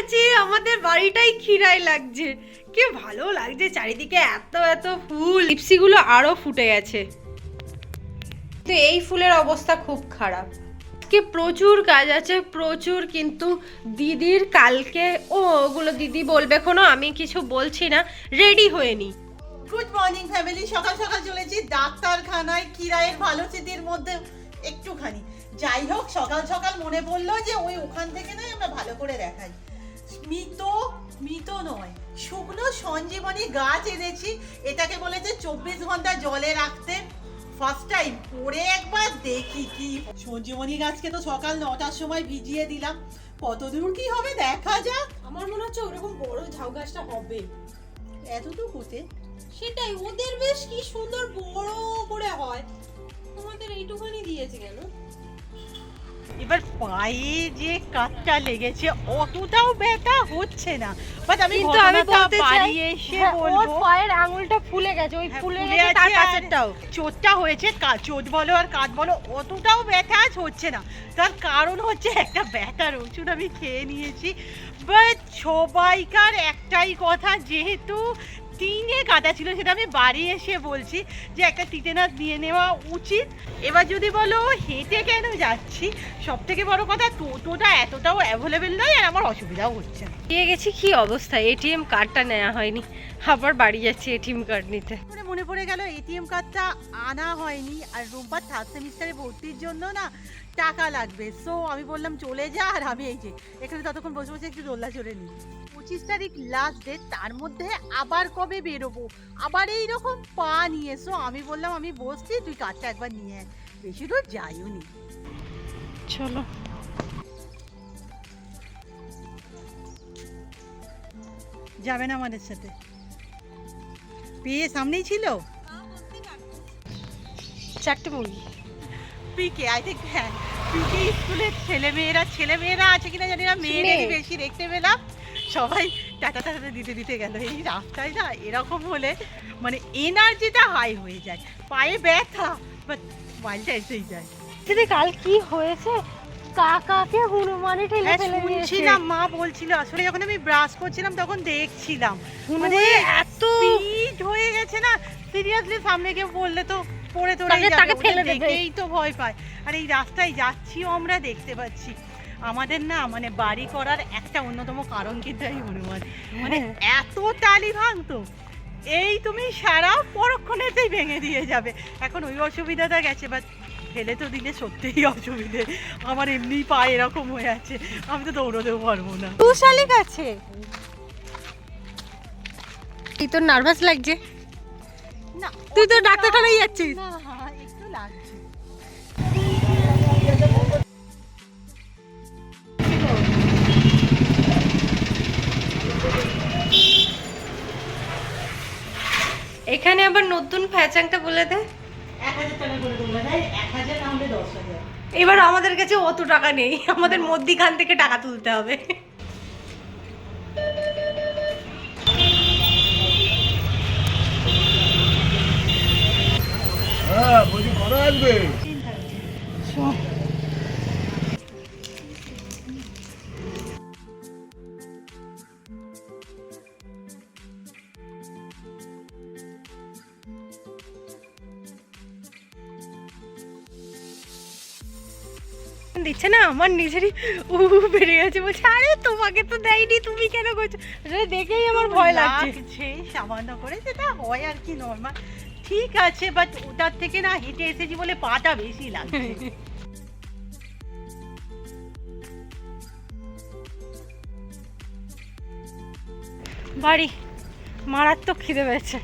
আছি, আমাদের বাড়িটাই খিরাই লাগছে। কি ভালো লাগছে চারিদিকে এত এত ফুল। লিপসিগুলো আরও ফুটে গেছে। তো এই ফুলের অবস্থা খুব খারাপ। আজকে প্রচুর কাজ আছে, প্রচুর, কিন্তু দিদির কালকে, ও ওগুলো দিদি বলবে কোনো আমি কিছু বলছি না রেডি হয়ে নি গুড মর্নিং ফ্যামিলি সকাল সকাল চলেছি, ডাক্তারখানায়, কিরায়ের ভালো চিতির মধ্যে একটুখানি। যাই হোক, সকাল সকাল মনে পড়ল যে ওই ওখান থেকে নয়, আমরা ভালো করে দেখাই। মৃত মৃত নয় শুকনো সঞ্জীবনী গাছ এনেছি এটাকে বলেছে চব্বিশ ঘণ্টা জলে রাখতে। ফার্স্ট টাইম পরে একবার দেখি কি সঞ্জীবনী গাছকে তো সকাল নটার সময় ভিজিয়ে দিলাম। কতদূর কি হবে দেখা যাক। আমার মনে হচ্ছে ওরকম বড় ঝাউ গাছটা হবে। এতটুকুতে সেটাই ওদের বেশ কি সুন্দর বড় করে হয়। তোমাদের এইটুখানি দিয়েছে কেন? এবার পায়ে যে কাটটা লেগেছে অতটাও ব্যথা হচ্ছে না। বাট আমি কিন্তু আমি বলতে চাই এসে হ্যাঁ, ওর পায়ের আঙুলটা ফুলে গেছে ওই হ্যাঁ, ফুলে গেছে তার চোটটা হয়েছে চোট বলো আর কাট বলো অতটাও ব্যথা আজ হচ্ছে না। তার কারণ হচ্ছে একটা ব্যথার ওষুধ আমি খেয়ে নিয়েছি। বাট সবাইকার একটাই কথা যেহেতু টিনে কাটা ছিল সেটা আমি বাড়ি এসে বলছি যে একটা টিটেনাস দিয়ে নেওয়া উচিত। এবার যদি বলো হেঁটে কেন যাচ্ছি? সব থেকে বড় কথা টোটোটা এতটাও অ্যাভেলেবেল নয় আর আমার অসুবিধাও হচ্ছে না। পেয়ে গেছি কি অবস্থা? এটিএম কার্ডটা নেওয়া হয়নি। আবার বাড়ি যাচ্ছি এটিএম কার্ড নিতে। মনে পড়ে গেল এটিএম কার্ডটা আনা হয়নি। আর রোববার থার্ড সেমিস্টারে ভর্তির জন্য না টাকা লাগবে। সো আমি বললাম চলে যা। আর আমি এই যে এখানে ততক্ষণ বসে বসে একটু দোল্লা চড়ে নিই। পঁচিশ তারিখ লাস্ট ডেট তার মধ্যে আবার কবে বেরোবো? আবার এই রকম পা নিয়ে সো আমি বললাম আমি বসছি তুই কার্ডটা একবার নিয়ে বেশি দূর যাইও নি। চলো। যাবে না আমাদের সাথে। পেয়ে সামনেই ছিল? চারটে মুরগি পিকে আই থিঙ্ক হ্যাঁ পিকে স্কুলের ছেলে মেয়েরা ছেলে মেয়েরা আছে কিনা জানি না মেয়েদেরই বেশি দেখতে পেলাম সবাই টাটা টাটা দিতে দিতে গেল। এই রাস্তায় না এরকম হলে মানে এনার্জিটা হাই হয়ে যায়। পায়ে ব্যথা বাট মাইলটা এসেই যায়। দিদি কাল কি হয়েছে? কাকাকে হনুমানে ঠেলে হ্যাঁ ফেলে শুনছিলাম মা বলছিল আসলে যখন আমি ব্রাশ করছিলাম তখন দেখছিলাম। মানে এত স্পিড হয়ে গেছে না সিরিয়াসলি সামনে গিয়ে বললে তো পড়ে ফেলে দেখেই তো ভয় পায়। আর এই রাস্তায় যাচ্ছিও আমরা দেখতে পাচ্ছি। আমাদের না মানে বাড়ি করার একটা অন্যতম কারণ কিন্তু এই হনুমান? মানে হ্যাঁ। এত টালি ভাঙতো এই তুমি সারা পরক্ষণেতেই ভেঙে দিয়ে যাবে। এখন ওই অসুবিধাটা গেছে বাট ফেলে তো দিলে সত্যিই অসুবিধে। আমার এমনি পা এরকম হয়ে আছে আমি তো দৌড়তেও পারব না। দু শালিক আছে এই তোর নার্ভাস লাগছে? না তুই তো ডাক্তারখানায় যাচ্ছিস। না একটু লাগছে। এখানে আবার নতুন ফ্যাচাংটা বলে দে। এবার আমাদের কাছে অত টাকা নেই। আমাদের মধ্যিখান থেকে টাকা তুলতে হবে। হ্যাঁ বলছি করা আসবে? দিচ্ছে না? আমার নিজেরই উ বেড়ে গেছে। বলছে আরে তোমাকে তো দেয়নি তুমি কেন করছ? আসলে দেখেই আমার ভয় লাগছে। সামান্য করে যেটা হয় আর কি নর্মাল ঠিক আছে বাট ওটার থেকে না হেঁটে এসেছি বলে পাটা বেশি লাগছে। বাড়ি মারাত্মক খিদে পেয়েছে।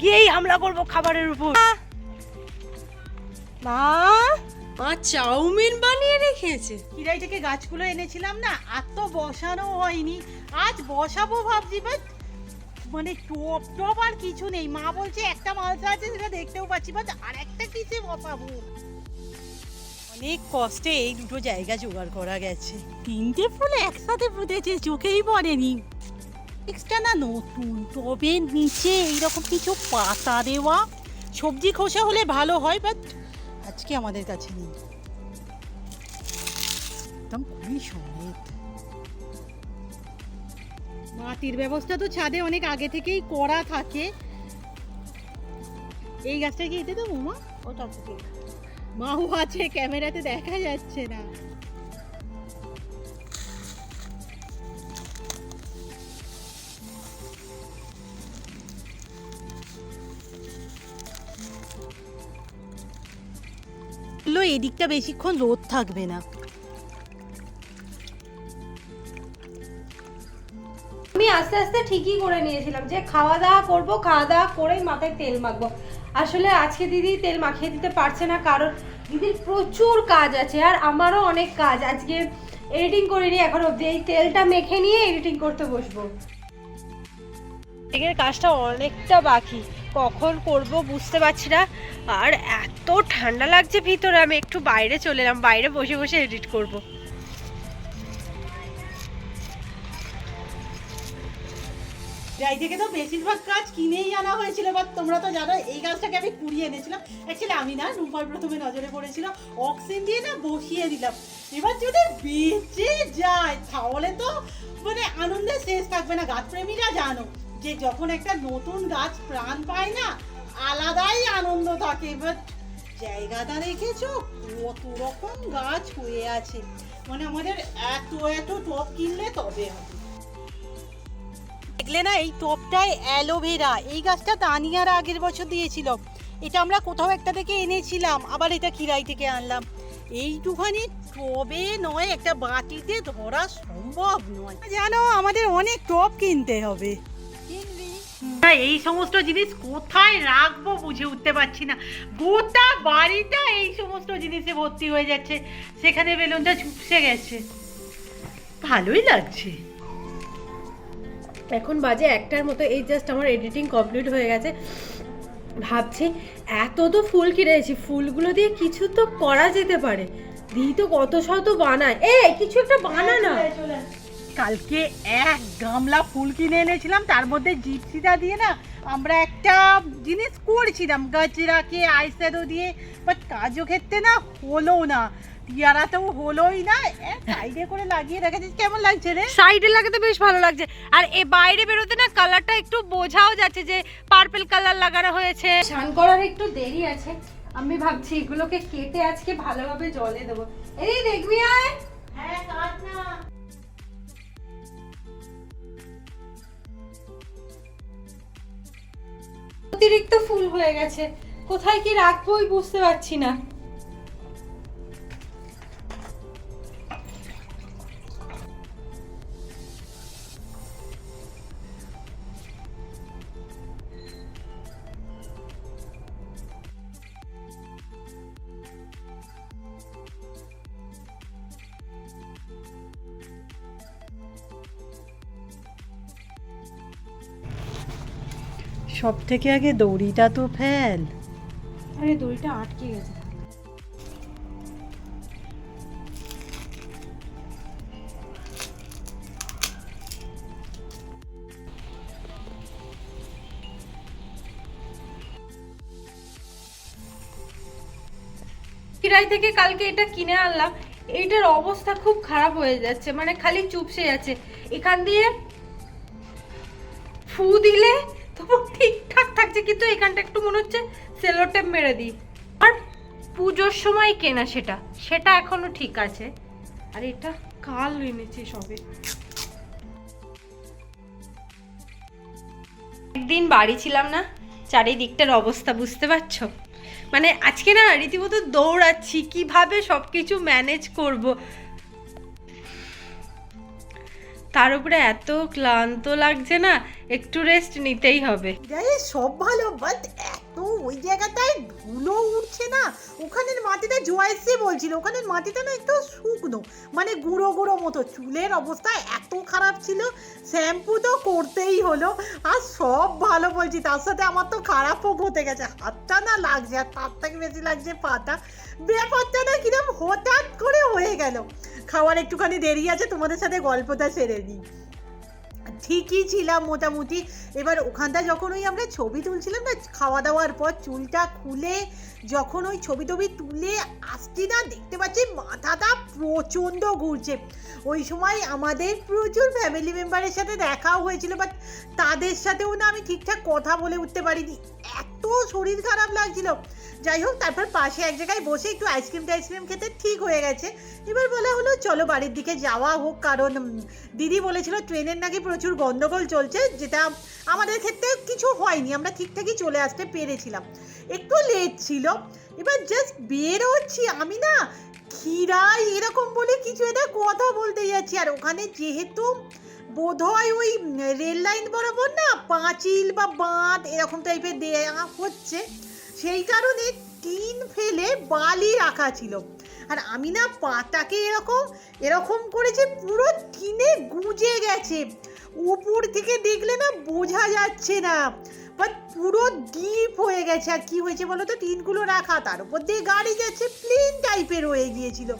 গিয়েই হামলা করব খাবারের উপর। মা মা চাউমিন বানিয়ে রেখেছে। কিরাই থেকে গাছগুলো এনেছিলাম না আর তো বসানো হয়নি। আজ বসাবো ভাবছি বাট মানে টপ টপ আর কিছু নেই। মা বলছে একটা মালসা আছে সেটা দেখতেও পাচ্ছি বাট আর একটা কিসে বসাবো? অনেক কষ্টে এই দুটো জায়গা জোগাড় করা গেছে। তিনটে ফুল একসাথে ফুটেছে চোখেই পড়েনি। এক্সট্রা না নতুন তবে নিচে এইরকম কিছু পাতা দেওয়া। সবজি খোসা হলে ভালো হয় বাট আজকে আমাদের কাছে নেই। একদম খুবই সমেত মাটির ব্যবস্থা তো ছাদে অনেক আগে থেকেই করা থাকে। এই গাছটা কি এতে তো মা? ওটা থেকে। মাহু আছে ক্যামেরাতে দেখা যাচ্ছে না। বলল এদিকটা বেশিক্ষণ রোদ থাকবে না। আমি আস্তে আস্তে ঠিকই করে নিয়েছিলাম যে খাওয়া দাওয়া করব খাওয়া দাওয়া করেই মাথায় তেল মাখবো। আসলে আজকে দিদি তেল মাখিয়ে দিতে পারছে না কারণ দিদির প্রচুর কাজ আছে আর আমারও অনেক কাজ। আজকে এডিটিং করিনি এখন অবধি এই তেলটা মেখে নিয়ে এডিটিং করতে বসবো। এখানে কাজটা অনেকটা বাকি। কখন করব বুঝতে পারছি না। আর এত ঠান্ডা লাগছে ভিতরে, আমি একটু বাইরে চলে এলাম, বাইরে বসে বসে এডিট করব। যাই থেকে তো বেশিরভাগ কাজ কিনেই আনা হয়েছিল বাট তোমরা তো জানো এই গাছটাকে আমি কুড়িয়ে এনেছিলাম। অ্যাকচুয়ালি আমি না, রূপার প্রথমে নজরে পড়েছিল, অক্সিজেন দিয়ে না বসিয়ে দিলাম। এবার যদি বেঁচে যায়, তাহলে তো মানে আনন্দের শেষ থাকবে না, গাছপ্রেমীরা জানো। যে যখন একটা নতুন গাছ প্রাণ পায় না, আলাদাই আনন্দ থাকে। বাট জায়গাটা রেখেছো কত রকম গাছ হয়ে আছে। মানে আমাদের এত এত টপ কিনলে তবে হবে। দেখলে না, এই টপটায় অ্যালোভেরা, এই গাছটা তানিয়ার আগের বছর দিয়েছিল। এটা আমরা কোথাও একটা থেকে এনেছিলাম, আবার এটা কিরাই থেকে আনলাম। এইটুখানি টবে নয়, একটা বাটিতে ধরা সম্ভব নয়। জানো, আমাদের অনেক টপ কিনতে হবে। এই সমস্ত জিনিস কোথায় রাখব বুঝে উঠতে পারছি না। গোটা বাড়িটা এই সমস্ত জিনিসে ভর্তি হয়ে যাচ্ছে। সেখানে বেলুনটা চুপসে গেছে। ভালোই লাগছে। এখন বাজে একটার মতো এই জাস্ট আমার এডিটিং কমপ্লিট হয়ে গেছে। ভাবছি এত তো ফুল কিনেছি ফুলগুলো দিয়ে কিছু তো করা যেতে পারে। দিদি তো কত শত বানায়। এ কিছু একটা বানা না। কালকে এক গামলা ফুল কিনে এনেছিলাম তার মধ্যে জিপসিটা দিয়ে না আমরা একটা জিনিস করছিলাম গাজরাকে আইশ্যাডো দিয়ে বাট কাজও ক্ষেত্রে না হলো না। টিয়ারাতেও হলোই না সাইডে করে লাগিয়ে রেখেছিস কেমন লাগছে রে? সাইডে লাগাতে বেশ ভালো লাগছে। আর এ বাইরে বেরোতে না কালারটা একটু বোঝাও যাচ্ছে যে পার্পল কালার লাগানো হয়েছে। স্নান করার একটু দেরি আছে আমি ভাবছি এগুলোকে কেটে আজকে ভালোভাবে জলে দেবো। এই দেখবি আয়। হ্যাঁ কাট না। অতিরিক্ত ফুল হয়ে গেছে। কোথায় কি রাখবোই বুঝতে পারছি না। সব থেকে আগে দড়িটা তো ফেল। আরে দড়িটা আটকে গেছে। থেকে কালকে এটা কিনে আনলাম, এইটার অবস্থা খুব খারাপ হয়ে যাচ্ছে মানে খালি চুপসে যাচ্ছে এখান দিয়ে ফু দিলে তবু ঠিকঠাক থাকছে, কিন্তু এখানটা একটু মনে হচ্ছে সেলোটেপ মেরে দিই। আর পুজোর সময় কেনা সেটা সেটা এখনও ঠিক আছে। আর এটা কাল এনেছে সবে। একদিন বাড়ি ছিলাম না, চারিদিকটার অবস্থা বুঝতে পারছ? মানে আজকে না রীতিমতো দৌড়াচ্ছি, কীভাবে সব কিছু ম্যানেজ করব? তার উপরে এত ক্লান্ত লাগছে না একটু রেস্ট নিতেই হবে। সব ভালো বাট এত ওই জায়গাটায় ধুলো উঠছে না। ওখানের মাটিটা জোয়াইসি বলছিল। ওখানের মাটিটা না একটু শুকনো। মানে গুঁড়ো গুঁড়ো মতো। চুলের অবস্থা এত খারাপ ছিল। শ্যাম্পু তো করতেই হলো। আর সব ভালো বলছি। তার সাথে আমার তো খারাপও হতে গেছে। হাতটা না লাগছে। আর তার থেকে বেশি লাগছে পাটা। ব্যাপারটা না কিরম হঠাৎ করে হয়ে গেল। খাওয়ার একটুখানি দেরি আছে। তোমাদের সাথে গল্পটা সেরে নিই। ঠিকই ছিলাম মোটামুটি। এবার ওখানটা যখন ওই আমরা ছবি তুলছিলাম না খাওয়া দাওয়ার পর চুলটা খুলে যখন ওই ছবি টবি তুলে আসছি না, দেখতে পাচ্ছি মাথাটা প্রচণ্ড ঘুরছে। ওই সময় আমাদের প্রচুর ফ্যামিলি মেম্বারের সাথে দেখাও হয়েছিল বাট তাদের সাথেও না আমি ঠিকঠাক কথা বলে উঠতে পারিনি। এত শরীর খারাপ লাগছিল। যাই হোক, তারপর পাশে এক জায়গায় বসে একটু আইসক্রিম টাইসক্রিম খেতে ঠিক হয়ে গেছে। এবার বলা হলো, চলো বাড়ির দিকে যাওয়া হোক, কারণ দিদি বলেছিল ট্রেনের নাকি প্রচুর গন্ডগোল চলছে, যেটা আমাদের ক্ষেত্রে কিছু হয়নি, আমরা ঠিকঠাকই চলে আসতে পেরেছিলাম। একটু লেট ছিল, এবার জাস্ট বের হচ্ছি আমি না খিরাই এরকম বলে কিছু একটা কথা বলতে যাচ্ছি, আর ওখানে যেহেতু বোধহয় ওই রেল লাইন বরাবর না পাঁচিল বা বাঁধ এরকম টাইপের দেয়া হচ্ছে। সেই কারণে টিন ফেলে বালি রাখা ছিল। আর আমি না পাটাকে এরকম এরকম করেছে পুরো টিনে গুজে গেছে। উপর থেকে দেখলে না বোঝা যাচ্ছে না। বাট পুরো ডিপ হয়ে গেছে। আর কি হয়েছে বলো তো? টিনগুলো রাখা, তার উপর দিয়ে গাড়ি যাচ্ছে, প্লেন টাইপের হয়ে গিয়েছিল।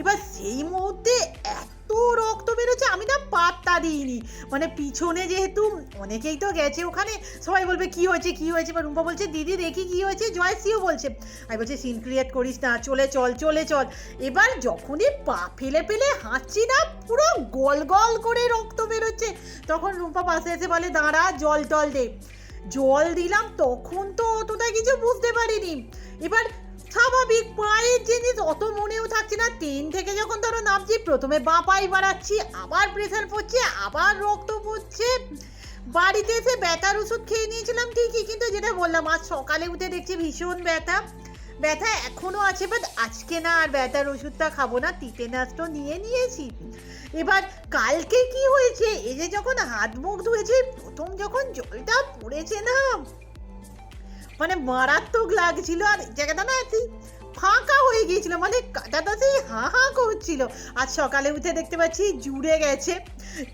এবার সেই মুহূর্তে এত রক্ত বেরোচ্ছে, আমি না পাত্তা দিইনি। মানে পিছনে যেহেতু অনেকেই তো গেছে ওখানে, সবাই বলবে, কি হয়েছে কি হয়েছে? বা রুম্পা বলছে, দিদি, দেখি কি হয়েছে? জয়সিও বলছে। আমি বলছি সিন ক্রিয়েট করিস না, চলে চল চলে চল। এবার যখনই পা ফেলে ফেলে হাঁটছি না, পুরো গল গল করে রক্ত বেরোচ্ছে। তখন রুম্পা পাশে এসে বলে, দাঁড়া, জল টল দে। জল দিলাম, তখন তো অতটা কিছু বুঝতে পারিনি। এবার স্বাভাবিক, পায়ের জিনিস অত মনেও থাকছে না। ট্রেন থেকে যখন ধরো নামছি, প্রথমে বাঁ পায়ে বাড়াচ্ছি, আবার প্রেশার পড়ছে, আবার রক্ত পড়ছে। বাড়িতে এসে ব্যথার ওষুধ খেয়ে নিয়েছিলাম ঠিকই, কিন্তু যেটা বললাম, আজ সকালে উঠে দেখছি ভীষণ ব্যথা। ব্যথা এখনও আছে বাট আজকে না আর ব্যথার ওষুধটা খাব না তো নিয়ে নিয়েছি। এবার কালকে কি হয়েছে? এই যে যখন হাত মুখ ধুয়েছি, প্রথম যখন জলটা পড়েছে না মানে মারাত্মক লাগছিল আর জায়গাটা না ফাঁকা হয়ে গিয়েছিল মানে কাটাটা সেই হাঁ হাঁ করছিল। আর সকালে উঠে দেখতে পাচ্ছি জুড়ে গেছে।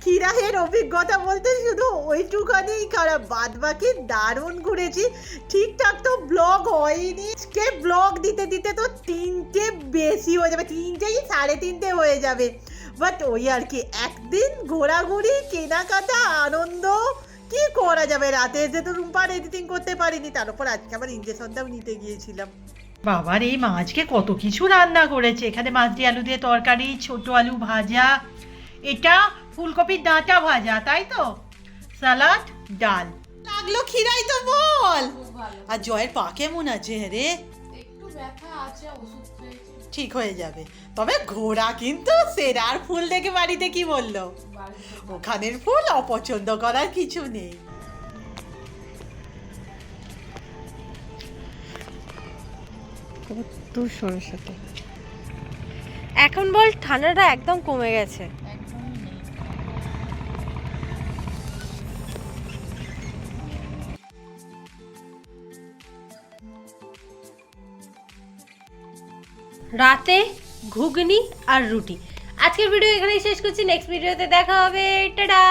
কিরাহের অভিজ্ঞতা বলতে শুধু ওইটুখানেই খারাপ বাদ বাকি দারুণ ঘুরেছি। ঠিকঠাক তো ব্লগ হয়নি। কে ব্লগ দিতে দিতে তো তিনটে বেশি হয়ে যাবে, তিনটেই সাড়ে তিনটে হয়ে যাবে। বাট ওই আর কি, একদিন ঘোরাঘুরি, কেনাকাটা, আনন্দ কি করা যাবে রাতে? এসে তো রুম্পার এডিটিং করতে পারিনি তার উপর আজকে আবার ইঞ্জেকশনটাও নিতে গিয়েছিলাম। বাবার এই মাছকে কত কিছু রান্না করেছে। এখানে মাছ দিয়ে আলু দিয়ে তরকারি ছোট আলু ভাজা এটা ফুলকপির ডাঁটা ভাজা তাই তো? সালাড ডাল। লাগল খিরাই তো বল। আর জয়ের পা কেমন আছে রে? একটু ব্যথা আছে ওষুধ ঠিক হয়ে যাবে। তবে ঘোড়া কিন্তু সেরার ফুল দেখে বাড়িতে কি বলল? ওখানের ফুল অপছন্দ করার কিছু নেই। এখন বল, ঠান্ডাটা একদম কমে গেছে। রাতে ঘুগনি আর রুটি। আজকের ভিডিও এখানেই শেষ করছি। নেক্সট ভিডিওতে দেখা হবে। টাটা!